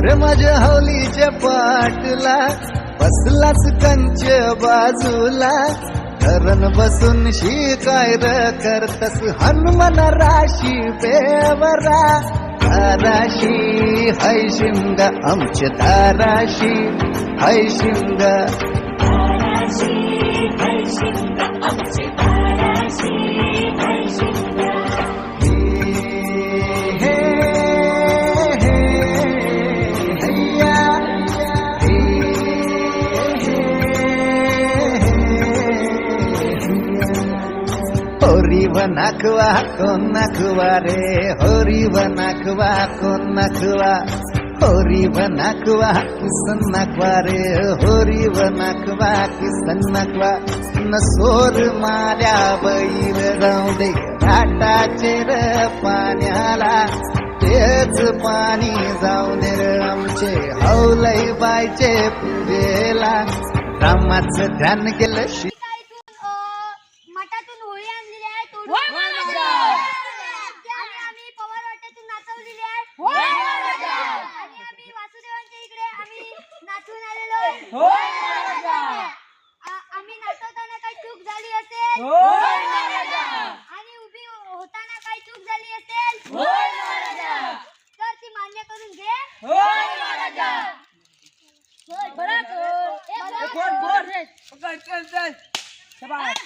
अरे माझ्या हौलीच्या पाटला. बसलाच कंच बाजूला. धरण बसून शिकाय र करतस? हनुमान राशी बेवरा. दाराशी हाय शिंग आमचे दाराशी हाय शिंग आमचे होरी बनखवा कोण नखवा रे होरी बनखवा कोण नखवा होरी बनखवा किसन नखवा रे होरी बनखवा किसन नाखवा न सोर माऱ्या बैर जाऊ दे घाटाचे र पाण्याला। तेच पाणी जाऊ दे र आमचे हौलई बायचे पूजेला रामाचं ध्यान केलं होळी आणलेली आहे तोडून. होय महाराजा. आणि आम्ही पवार वाट्यातून नाचवलेली आहे. आणि आम्ही वासुदेवांच्या इकडे आम्ही नाचून आलेलो. आहे. आ- आम्ही नाचवताना काही चूक झाली असेल? आणि उभी होताना काही चूक झाली असेल? तर ती मान्य करून घे. बरं. ए, बरं. चल चल चल शाबाश